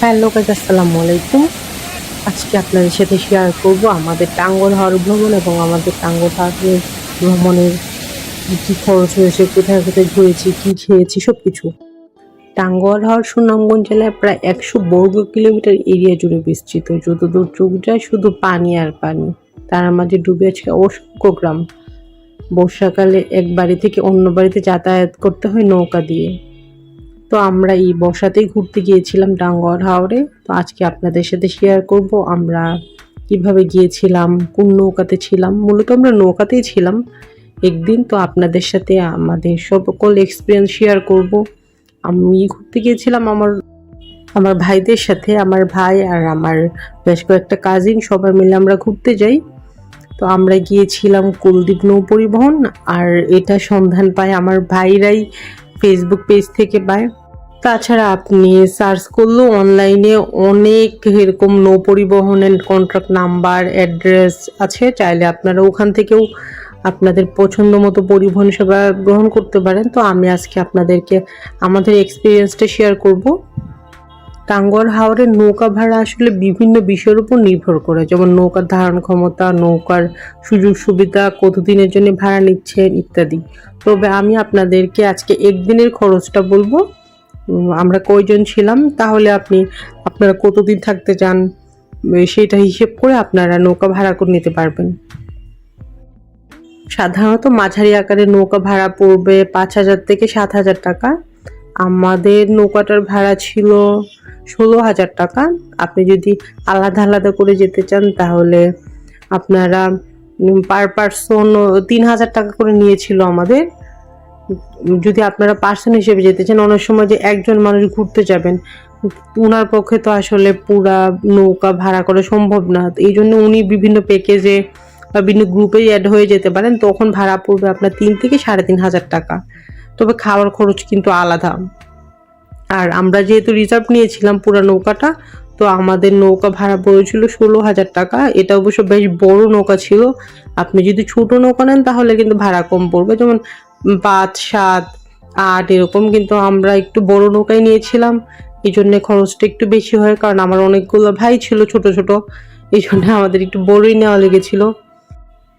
Hello guys আসসালামু আলাইকুম। আজকে আপনাদের সাথে শেয়ার করব আমাদের টাঙ্গল হাওড় ভ্রমণ এবং আমাদের টাঙ্গল হাওড়ের ভ্রমণের কী খরচ হয়েছে, কোথায় কোথায় ঘুরেছি, কী খেয়েছি সব কিছু টাঙ্গল হাওড় সুনামগঞ্জ জেলায় প্রায় একশো বর্গ কিলোমিটার এরিয়া জুড়ে বিস্তৃত। যতদূর চোখ যায় শুধু পানি আর পানি। তার মাঝে ডুবে আছে অসংখ্য গ্রাম। বর্ষাকালে এক বাড়ি থেকে অন্য বাড়িতে যাতায়াত করতে হয় নৌকা দিয়ে। তো আমরা এই বর্ষাতেই ঘুরতে গিয়েছিলাম ডাঙ্গর হাওড়ে তো আজকে আপনাদের সাথে শেয়ার করব আমরা কীভাবে গিয়েছিলাম, কোন নৌকাতে ছিলাম। মূলত আমরা নৌকাতেই ছিলাম একদিন। তো আপনাদের সাথে আমাদের সকল এক্সপিরিয়েন্স শেয়ার করব। আমি ঘুরতে গিয়েছিলাম আমার আমার ভাইদের সাথে, আমার ভাই আর আমার বেশ কয়েকটা কাজিন সবাই মিলে আমরা ঘুরতে যাই। তো আমরা গিয়েছিলাম কুলদীপ নৌ পরিবহন আর এটা সন্ধান পায় আমার ভাইরাই ফেসবুক পেজ থেকে পায়। তাছাড়া আপনি সার্চ করলেও অনলাইনে অনেক এরকম নৌ পরিবহনের কন্ট্রাক্ট নাম্বার অ্যাড্রেস আছে। চাইলে আপনারা ওখান থেকেও আপনাদের পছন্দ মতো পরিবহন সেবা গ্রহণ করতে পারেন। তো আমি আজকে আপনাদেরকে, আমাদের এক্সপিরিয়েন্সটা শেয়ার করব। টাঙ্গর হাওড়ের নৌকা ভাড়া আসলে বিভিন্ন বিষয়ের উপর নির্ভর করে। যেমন নৌকার ধারণ ক্ষমতা, নৌকার সুযোগ সুবিধা, কতদিনের জন্য ভাড়া নিচ্ছেন ইত্যাদি। তবে আমি আপনাদেরকে আজকে একদিনের খরচটা বলব। আমরা কয়জন ছিলাম? তাহলে আপনি, আপনারা কতদিন থাকতে চান? সেটা হিসেব করে আপনারা নৌকা ভাড়া করে নিতে পারবেন। সাধারণত মাঝারি আকারের নৌকা ভাড়া পড়বে পাঁচ হাজার থেকে সাত হাজার টাকা। আমাদের নৌকাটার ভাড়া ছিল ষোলো হাজার টাকা। আপনি যদি আলাদা আলাদা করে যেতে চান, তাহলে আপনারা পার পার্সন তিন হাজার টাকা করে নিয়েছিল আমাদের। যদি আপনারা পার্সন হিসেবে যেতে চান, অনেক সময় যে একজন মানুষ ঘুরতে যাবেন ওনার পক্ষে তো আসলে পুরা নৌকা ভাড়া করা সম্ভব না। এই জন্য উনি বিভিন্ন প্যাকেজে বা বিভিন্ন গ্রুপে অ্যাড হয়ে যেতে পারেন। তখন ভাড়া পড়বে আপনার তিন থেকে সাড়ে তিন হাজার টাকা। তবে খাওয়ার খরচ কিন্তু আলাদা। আর আমরা যেহেতু রিজার্ভ নিয়েছিলাম পুরো নৌকাটা, তো আমাদের নৌকা ভাড়া পড়েছিল ষোলো হাজার টাকা। এটা অবশ্য বেশ বড় নৌকা ছিল। আপনি যদি ছোট নৌকা নেন তাহলে কিন্তু ভাড়া কম পড়বে। যেমন পাঁচ সাত আট, এরকম কিন্তু আমরা একটু বড় নৌকায় নিয়েছিলাম। এই জন্যে খরচটা একটু বেশি হয়, কারণ আমার অনেকগুলো ভাই ছিল ছোট ছোট। এই জন্য আমাদের একটু বড়ই নেওয়া লেগেছিল।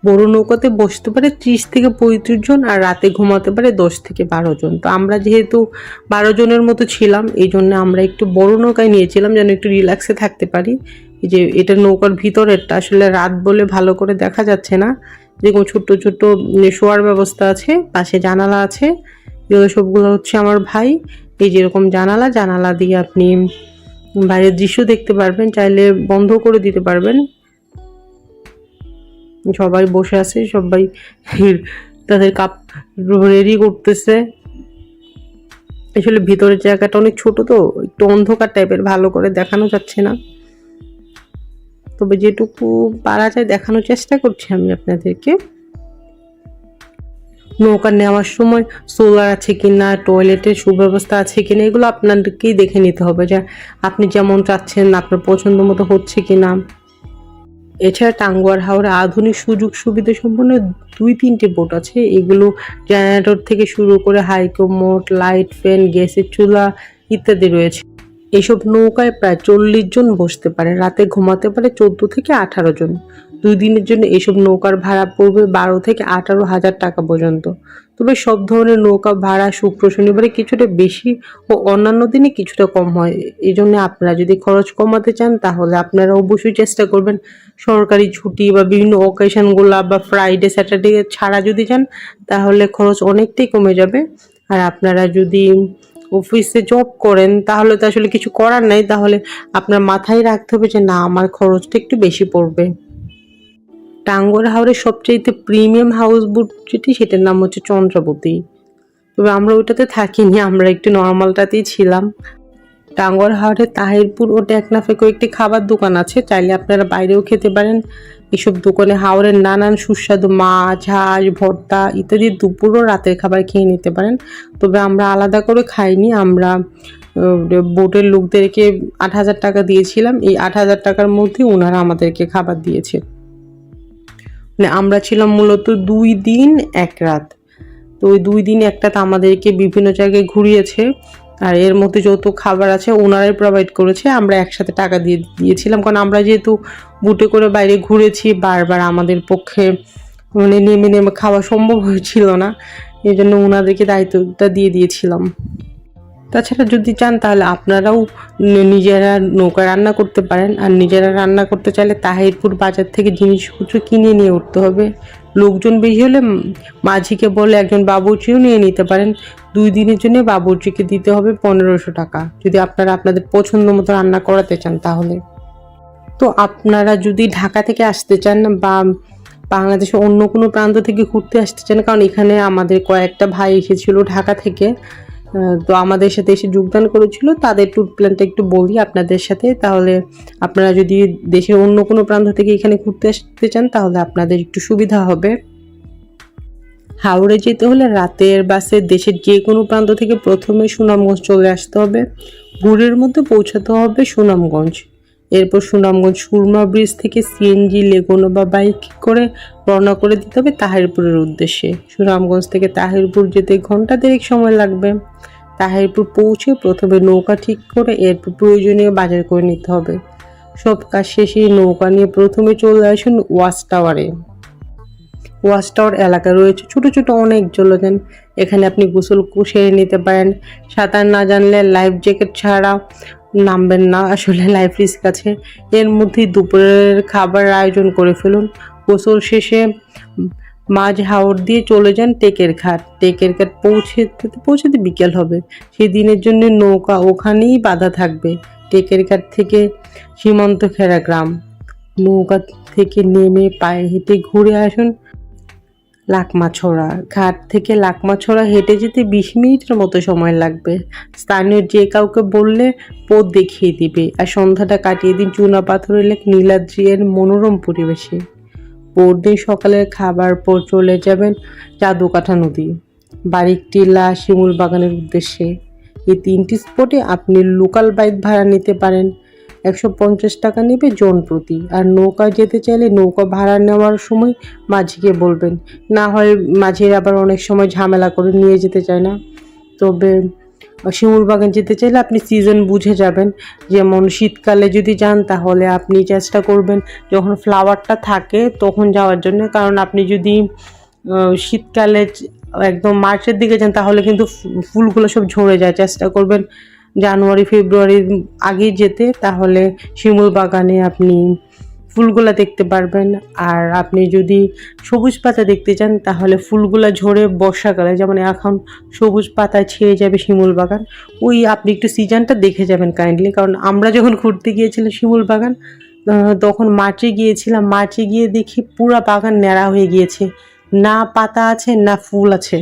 বড় নৌকাতে বসতে পারে ত্রিশ থেকে পঁয়ত্রিশ জন আর রাতে ঘুমাতে পারে দশ থেকে বারো জন। তো আমরা যেহেতু বারো জনের মতো ছিলাম, এই জন্য আমরা একটু বড় নৌকায় নিয়েছিলাম যেন একটু রিল্যাক্সে থাকতে পারি। যে এটা নৌকার ভিতরেরটা, আসলে রাত বলে ভালো করে দেখা যাচ্ছে না। যেরকম ছোট্ট ছোট্ট শোয়ার ব্যবস্থা আছে, পাশে জানালা আছে। যেগুলো সবগুলো হচ্ছে আমার ভাই। এই যেরকম জানালা জানালা দিয়ে আপনি বাইরের দৃশ্য দেখতে পারবেন, চাইলে বন্ধ করে দিতে পারবেন। সবাই বসে আছে, সবাই তাদের কাপ রেডি করতেছে। আসলে ভিতরের জায়গাটা অনেক ছোট তো, একটু অন্ধকার টাইপের ভালো করে দেখানো যাচ্ছে না। তবে যেটুকু পারা যায় দেখানোর চেষ্টা করছি আমি আপনাদেরকে। নৌকা নেওয়ার সময় সোলার আছে কি না টয়লেটের সুব্যবস্থা আছে কি না এগুলো আপনাদেরকেই দেখে নিতে হবে যে আপনি যেমন চাচ্ছেন আপনার পছন্দ মতো হচ্ছে কিনা। এছাড়া টাঙ্গুয়ার, হাওড়ে আধুনিক সুযোগ সুবিধা সম্পন্ন দুই তিনটে বোট আছে। এগুলো জেনারেটর থেকে শুরু করে হাইকোমোট লাইট ফ্যান গ্যাসের চুলা ইত্যাদি রয়েছে। এসব নৌকায় প্রায় চল্লিশ জন বসতে পারে। রাতে ঘুমাতে পারে চোদ্দ থেকে আঠারো জন। দুই দিনের জন্য এসব নৌকার ভাড়া পড়বে বারো থেকে আঠারো হাজার টাকা পর্যন্ত। তবে সব ধরনের নৌকা ভাড়া শুক্র শনিবারে কিছুটা বেশি ও অন্যান্য দিনে কিছুটা কম হয়। এই জন্য আপনারা যদি খরচ কমাতে চান, তাহলে আপনারা অবশ্যই চেষ্টা করবেন সরকারি ছুটি বা বিভিন্ন অকেশনগুলো বা ফ্রাইডে স্যাটারডে ছাড়া যদি যান তাহলে খরচ অনেকটাই কমে যাবে। আর আপনারা যদি অফিসে জব করেন, তাহলে তো আসলে কিছু করার নাই। তাহলে আপনার মাথায় রাখতে হবে যে, না, আমার খরচটা একটু বেশি পড়বে। টাঙ্গর হাওড়ের সবচাইতে প্রিমিয়াম হাউস বোট যেটি, সেটার নাম হচ্ছে চন্দ্রাবতী। তবে আমরা ওইটাতে থাকিনি, আমরা একটু নর্মালটাতেই ছিলাম। টাঙ্গর হাওড়ে তাহিরপুর ও টেকনাফে কয়েকটি খাবার দোকান আছে, চাইলে আপনারা বাইরেও খেতে পারেন। এসব দোকানে হাওড়ের নানান সুস্বাদু মাছ, হাঁস, ভর্তা ইত্যাদি দুপুর ও রাতের খাবার খেয়ে নিতে পারেন। তবে আমরা আলাদা করে খাইনি, আমরা বোটের লোকদেরকে আট হাজার টাকা দিয়েছিলাম। এই আট হাজার টাকার মধ্যে ওনারা আমাদেরকে খাবার দিয়েছে। মানে আমরা ছিলাম মূলত দুই দিন, এক রাত। তো ওই দুই দিন একটা আমাদেরকে বিভিন্ন জায়গায় ঘুরিয়েছে। আর এর মধ্যে যত খাবার আছে, ওনারাই প্রোভাইড করেছে। আমরা একসাথে টাকা দিয়ে দিয়েছিলাম। কারণ আমরা যেহেতু বুটে করে বাইরে ঘুরেছি, বারবার আমাদের পক্ষে মানে নেমে নেমে খাওয়া সম্ভব হয়েছিল না। এই জন্য ওনাদেরকে দায়িত্বটা দিয়ে দিয়েছিলাম। তাছাড়া যদি চান তাহলে আপনারাও নিজেরা নৌকা রান্না করতে পারেন। আর নিজেরা রান্না করতে চাইলে তাহিরপুর বাজার থেকে জিনিসপত্র কিনে নিয়ে উঠতে হবে। লোকজন বেশি হলে মাঝিকে বলে একজন বাবুর্চিও নিয়ে নিতে পারেন। দুই দিনের জন্য বাবুর্চিকে দিতে হবে পনেরোশো টাকা। যদি আপনারা আপনাদের পছন্দ মতো রান্না করাতে চান তাহলে। তো আপনারা যদি ঢাকা থেকে আসতে চান বা বাংলাদেশের অন্য কোনো প্রান্ত থেকে ঘুরতে আসতে চান, কারণ এখানে আমাদের কয়েকটা ভাই এসেছিল ঢাকা থেকে। তো আমাদের সাথে এসে যোগদান করেছিল। তাদের ট্যুর প্ল্যানটা একটু বলি আপনাদের সাথে। তাহলে আপনারা যদি দেশের অন্য কোনো প্রান্ত থেকে এখানে ঘুরতে আসতে চান, তাহলে আপনাদের একটু সুবিধা হবে। হাওড়ে যেতে হলে রাতের বাসে দেশের যে কোনো প্রান্ত থেকে প্রথমে সুনামগঞ্জ চলে আসতে হবে। ভোরের মধ্যে পৌঁছাতে হবে সুনামগঞ্জ। এরপর সুনামগঞ্জ সুরমা ব্রিজ থেকে সিএনজি লেগুনো বা বাইক করে রওনা করে দিতে হবে তাহিরপুরের উদ্দেশ্যে। সুনামগঞ্জ থেকে তাহিরপুর যেতে ঘণ্টা দেড়েক সময় লাগবে। তাহিরপুর পৌঁছে প্রথমে নৌকা ঠিক করে এরপর প্রয়োজনীয় বাজার করে নিতে হবে। সব কাজ শেষে নৌকা নিয়ে প্রথমে চলে আসুন ওয়াচ টাওয়ারে। ওয়াচ টাওয়ার এলাকা রয়েছে ছোট ছোট অনেক জলযান। এখানে আপনি গোসল সেরে নিতে পারেন। সাঁতার না জানলে লাইফ জ্যাকেট ছাড়া নামবেন না আসলে লাইফ রিস্ক আছে। এর মধ্যেই দুপুরের খাবার আয়োজন করে ফেলুন। গোসল শেষে মাঝ হাওড় দিয়ে চলে যান টেকের ঘাট। টেকের ঘাট পৌঁছতে পৌঁছতে বিকেল হবে। সেই দিনের জন্য নৌকা ওখানেই বাধা থাকবে। টেকের ঘাট থেকে সীমান্ত খেরা গ্রাম। নৌকা থেকে নেমে পায়ে হেঁটে ঘুরে আসুন। লাকমাছড়া। ঘাট থেকে লাকমাছড়া হেঁটে যেতে বিশ মিনিটের মতো সময় লাগবে। স্থানীয় যে কাউকে বললে পথ দেখিয়ে দিবে। আর সন্ধ্যাটা কাটিয়ে দিন চুনা পাথরের লেক নীলাদ্রিয়ের মনোরম পরিবেশে। পরদিন সকালের খাবার পর চলে যাবেন জাদুকাঠা নদী। বারিক টিলা শিমুল বাগানের উদ্দেশ্যে। এই তিনটি স্পটে আপনি লোকাল বাইক ভাড়া নিতে পারেন। একশো পঞ্চাশ টাকা নেবে জন প্রতি। আর নৌকা যেতে চাইলে নৌকা ভাড়া নেওয়ার সময় মাঝিকে বলবেন। না হয় মাঝির আবার অনেক সময় ঝামেলা করে নিয়ে যেতে চায় না। তবে শিমুল বাগান যেতে চাইলে আপনি সিজন বুঝে যাবেন। যেমন শীতকালে যদি যান, তাহলে আপনি চেষ্টা করবেন যখন ফ্লাওয়ারটা থাকে তখন যাওয়ার জন্য। কারণ আপনি যদি শীতকালে একদম মার্চের দিকে যান, তাহলে কিন্তু ফুলগুলো সব ঝরে যায়। চেষ্টা করবেন জানুয়ারি ফেব্রুয়ারির আগে যেতে, তাহলে শিমুল বাগানে আপনি ফুলগুলা দেখতে পারবেন। আর আপনি যদি সবুজ পাতা দেখতে চান, তাহলে ফুলগুলা ঝরে বর্ষাকালে, যেমন এখন সবুজ পাতা ছেয়ে যাবে শিমুল বাগান, ওই আপনি একটু সিজনটা দেখে যাবেন কাইন্ডলি কারণ আমরা যখন ঘুরতে গিয়েছিলাম শিমুল বাগান তখন মার্চে গিয়েছিলাম মার্চে গিয়ে দেখি পুরা বাগান ন্যাড়া হয়ে গিয়েছে। না পাতা আছে, না ফুল আছে।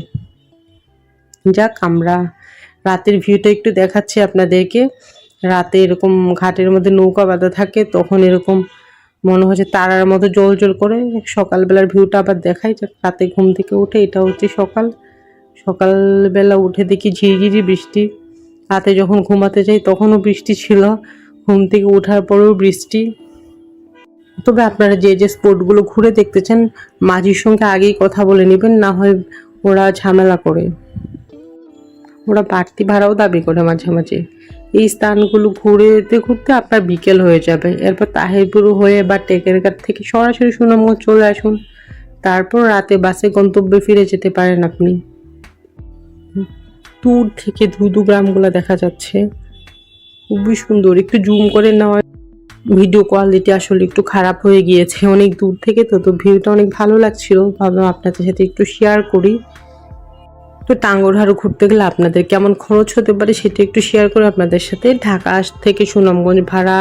যাক, আমরা রাতের ভিউটা একটু দেখাচ্ছি আপনাদেরকে। রাতে এরকম ঘাটের মধ্যে নৌকা বাঁধা থাকে, তখন এরকম মনে হচ্ছে তারার মতো জল জল করে। সকালবেলার ভিউটা আবার দেখাই যাক, রাতে ঘুম থেকে উঠে এটা হচ্ছে সকাল। সকালবেলা উঠে দেখি ঝিরিঝিরি বৃষ্টি। রাতে যখন ঘুমাতে যাই তখনও বৃষ্টি ছিল, ঘুম থেকে ওঠার পরেও বৃষ্টি। তবে আপনারা যে যে স্পটগুলো ঘুরে দেখতে চান মাঝির সঙ্গে আগেই কথা বলে নেবেন, না হয় ওরা ঝামেলা করে। ওরা বাড়তি ভাড়াও দাবি করে মাঝে মাঝে। এই স্থানগুলো ঘুরেতে ঘুরতে আপনার বিকেল হয়ে যাবে। এরপর তাহিরপুর হয়ে বা টেকের ঘাট থেকে সরাসরি সুনামগঞ্জ চলে আসুন। তারপর রাতে বাসে গন্তব্যে ফিরে যেতে পারেন আপনি। দূর থেকে ধুধু গ্রামগুলো দেখা যাচ্ছে। খুবই সুন্দর। একটু জুম করে নেওয়া ভিডিও কোয়ালিটি আসলে একটু খারাপ হয়ে গিয়েছে অনেক দূর থেকে, তো তো ভিউটা অনেক ভালো লাগছিল। ভাবলাম আপনাদের সাথে একটু শেয়ার করি। তো টাঙ্গরহারু ঘুরতে গেলে আপনাদের কেমন খরচ হতে পারে সেটা একটু শেয়ার করে আপনাদের সাথে। ঢাকা থেকে সুনামগঞ্জ ভাড়া,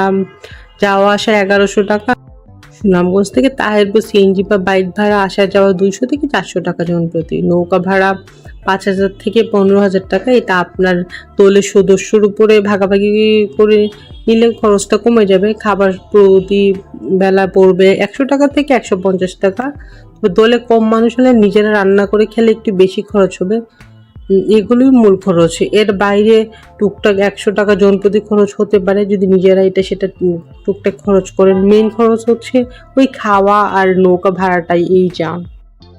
যাওয়া আসা এগারোশো টাকা। সুনামগঞ্জ থেকে তাহেরপুর সিএনজি বা বাইক ভাড়া, আসা যাওয়া দুইশো থেকে চারশো টাকা জন প্রতি নৌকা ভাড়া পাঁচ হাজার থেকে পনেরো হাজার টাকা। এটা আপনার দলের সদস্যর উপরে ভাগাভাগি করে নিলে খরচটা কমে যাবে। খাবার প্রতি বেলা পড়বে একশো টাকা থেকে একশো পঞ্চাশ টাকা। দলে কম মানুষ হলে নিজেরা রান্না করে খেলে একটু বেশি খরচ হবে। এগুলোই মূল খরচ। এর বাইরে টুকটাক একশো টাকা জন প্রতি খরচ হতে পারে যদি নিজেরা এটা সেটা টুকটাক খরচ করেন। মেন খরচ হচ্ছে ওই খাওয়া আর নৌকা ভাড়াটাই, এই যা।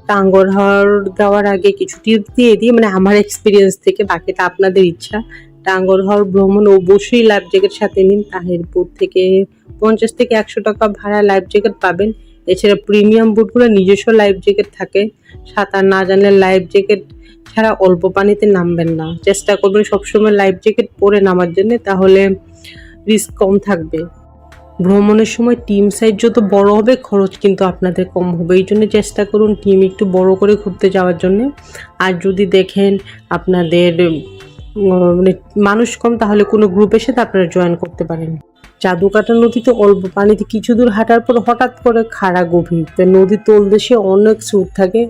টাঙ্গরহার যাওয়ার আগে কিছু টিপস দিয়ে দিই। মানে আমার এক্সপিরিয়েন্স থেকে বাকিটা আপনাদের ইচ্ছা। টাঙ্গর হওয়ার ভ্রমণ অবশ্যই লাইফ জ্যাকেট সাথে নিন। তাহিরপুর থেকে পঞ্চাশ থেকে একশো টাকা ভাড়া লাইফ জ্যাকেট পাবেন। এছাড়া প্রিমিয়াম বুটগুলো নিজস্ব লাইফ জ্যাকেট থাকে। সাঁতার না জানলে লাইফ জ্যাকেট ছাড়া অল্প পানিতে নামবেন না। চেষ্টা করবেন সবসময় লাইফ জ্যাকেট পরে নামার জন্য, তাহলে রিস্ক কম থাকবে। ভ্রমণের সময় টিম সাইজ যত বড় হবে, খরচ কিন্তু আপনাদের কম হবে। এই জন্য চেষ্টা করুন টিম একটু বড় করে ঘুরতে যাওয়ার জন্য। আর যদি দেখেন আপনাদের মানে মানুষ কম, তাহলে কোনো গ্রুপের সাথে আপনারা জয়েন করতে পারেন। জাদুকাটা নদীতে অল্প পানিতে কিছু দূর হাঁটার পর হঠাৎ করে খাড়া গভীর। তাই নদীর তলদেশে অনেক স্রোত থাকে,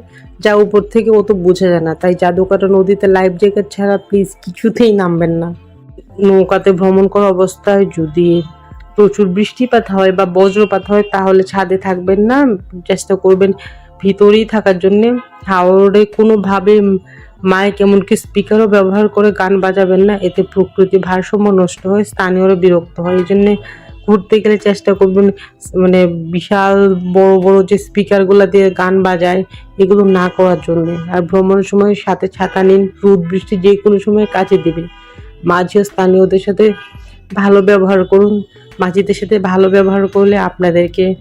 যা উপর থেকে অত বোঝা যায় না। তাই জাদুকাটা নদীতে লাইফ জ্যাকেট ছাড়া প্লিজ কিছুতেই নামবেন না। নৌকাতে ভ্রমণ করা অবস্থায় যদি প্রচুর বৃষ্টিপাত হয় বা বজ্রপাত হয়, তাহলে ছাদে থাকবেন না। চেষ্টা করবেন ভিতরেই থাকার জন্যে। হাওড়ে কোনোভাবে মাইক এমনকি স্পিকারও ব্যবহার করে গান বাজাবেন না। এতে প্রকৃতি ভারসাম্য নষ্ট হয়, স্থানীয়রা বিরক্ত হয়। এই জন্যে ঘুরতে গেলে চেষ্টা করবেন মানে বিশাল বড় বড় যে স্পিকারগুলো দিয়ে গান বাজায়, এগুলো না করার জন্য। আর ভ্রমণের সময় সাথে ছাতা নিন, রোদ, বৃষ্টি যে কোনো সময় কাজে দেবে। মাঝি স্থানীয়দের সাথে ভালো ব্যবহার করুন। মাঝিদের সাথে ভালো ব্যবহার করলে আপনাদেরকে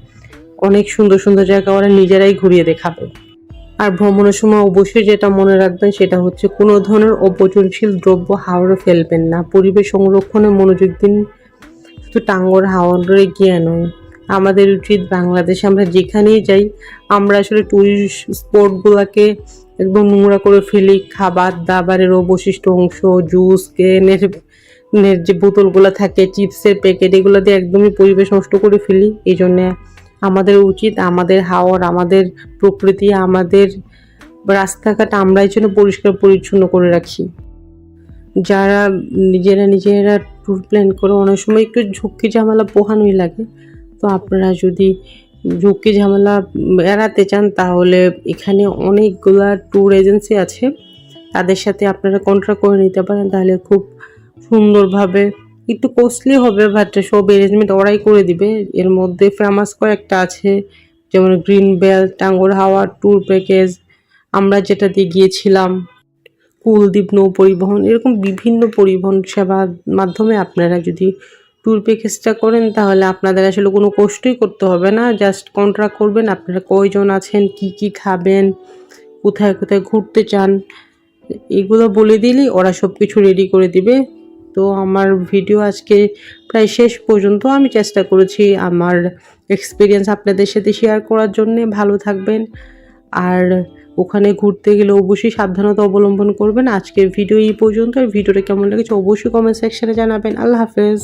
অনেক সুন্দর সুন্দর জায়গা ওরা নিজেরাই ঘুরিয়ে দেখাবে। আর ভ্রমণের সময় অবশ্যই যেটা মনে রাখবেন সেটা হচ্ছে কোনো ধরনের অপচনশীল দ্রব্য হাওড়ে ফেলবেন না। পরিবেশ সংরক্ষণে মনোযোগ দিন, শুধু টাঙ্গর হাওড়ে গিয়ে নয়। আমাদের উচিত বাংলাদেশে আমরা যেখানেই যাই, আমরা আসলে টুরিস্ট স্পটগুলোকে একদম নোংরা করে ফেলি। খাবার দাবারের অবশিষ্ট অংশ জুস কেনের যে বোতলগুলো থাকে চিপসের প্যাকেট এগুলো দিয়ে একদমই পরিবেশ নষ্ট করে ফেলি। এই জন্যে আমাদের উচিত, আমাদের হাওয়ার আমাদের প্রকৃতি, আমাদের রাস্তাঘাট আমরাই যেন পরিষ্কার পরিচ্ছন্ন করে রাখি। যারা নিজেরা নিজেরা ট্যুর প্ল্যান করে, অনেক সময় একটু ঝুঁকি ঝামেলা পোহানোই লাগে। তো আপনারা যদি ঝুঁকি ঝামেলা এড়াতে চান, তাহলে এখানে অনেকগুলা ট্যুর এজেন্সি আছে। তাদের সাথে আপনারা কন্ট্রাক্ট করে নিতে পারেন, তাহলে খুব সুন্দরভাবে একটু কস্টলি হবে বাট সব অ্যারেঞ্জমেন্ট ওরাই করে দিবে। এর মধ্যে ফেমাস কয়েকটা আছে, যেমন গ্রিন বেল টাঙ্গর হাওয়া ট্যুর প্যাকেজ আমরা যেটা দিয়ে গিয়েছিলাম কুলদ্বীপ নৌ পরিবহন, এরকম বিভিন্ন পরিবহন সেবার মাধ্যমে আপনারা যদি ট্যুর প্যাকেজটা করেন, তাহলে আপনাদের আসলে কোনো কষ্টই করতে হবে না জাস্ট কন্ট্রাক্ট করবেন, আপনারা কয়জন আছেন, কি কি খাবেন, কোথায় কোথায় ঘুরতে চান, এগুলো বলে দিলেই ওরা সব কিছু রেডি করে দিবে। তো আমার ভিডিও আজকে প্রায় শেষ পর্যন্ত আমি চেষ্টা করেছি আমার এক্সপিরিয়েন্স আপনাদের সাথে শেয়ার করার জন্যে। ভালো থাকবেন। আর ওখানে ঘুরতে গেলে অবশ্যই সাবধানতা অবলম্বন করবেন। আজকের ভিডিও এই পর্যন্ত আর ভিডিওটা কেমন লেগেছে অবশ্যই কমেন্ট সেকশানে জানাবেন। আল্লাহ হাফেজ।